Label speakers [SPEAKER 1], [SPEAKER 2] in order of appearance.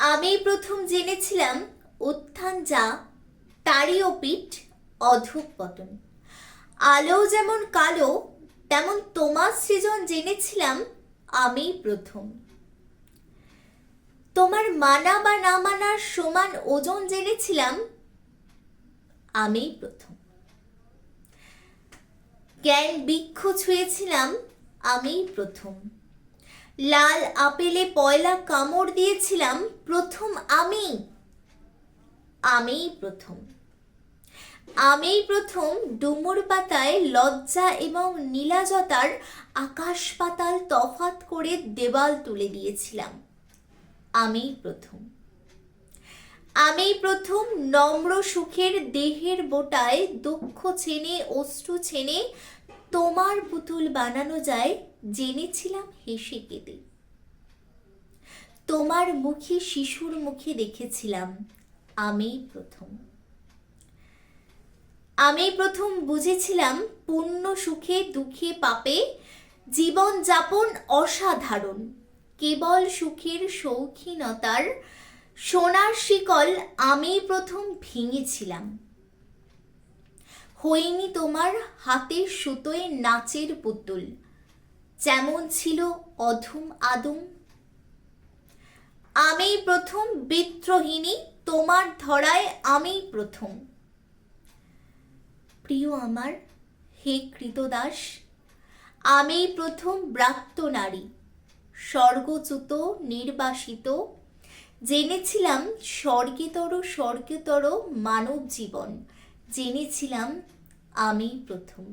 [SPEAKER 1] আমি প্রথম জেনেছিলাম উত্থান যা তারই পিঠ অধঃপতন আলো যেমন কালো, তেমন তোমার সৃজন জেনেছিলাম আমি প্রথম। তোমার মানা বা না মানার সমান ওজন জেনেছিলাম আমি প্রথম। জ্ঞান বৃক্ষ ছুঁয়েছিলাম আমি প্রথম। লাল আপেলে পয়লা কামড় দিয়েছিলাম, প্রথম আমি আমিই প্রথম। আমিই প্রথম ডুমুর পাতায় লজ্জা এবং নীলাজতার আকাশ পাতাল তফাত করে দেওয়াল তুলে দিয়েছিলাম। আমিই প্রথম। আমি প্রথম নম্র সুখের দেহের বোটায় দুঃখ ছেনে অশ্রু ছেনে তোমার পুতুল বানানো যায়, জেনেছিলাম হেসে কেঁদে। তোমার মুখে শিশুর মুখে দেখেছিলাম আমি প্রথম। আমি প্রথম বুঝেছিলাম পূর্ণ সুখে, দুঃখে পাপে জীবন যাপন অসাধারণ। কেবল সুখের শৌখিনতার সোনার শিকল আমি প্রথম ভেঙেছিলাম। হইনি তোমার হাতের সুতোয় নাচের পুতুল। যেমন ছিল অধম আদম। আমি প্রথম বিদ্রোহিণী তোমার ধরায় আমি প্রথম। প্রিয় আমার, হে কৃতদাস আমি প্রথম ব্রাত্য নারী। স্বর্গচ্যুত, নির্বাসিত জেনেছিলাম স্বর্গেতর স্বর্গেতর মানব জীবন। জেনেছিলাম আমি প্রথম।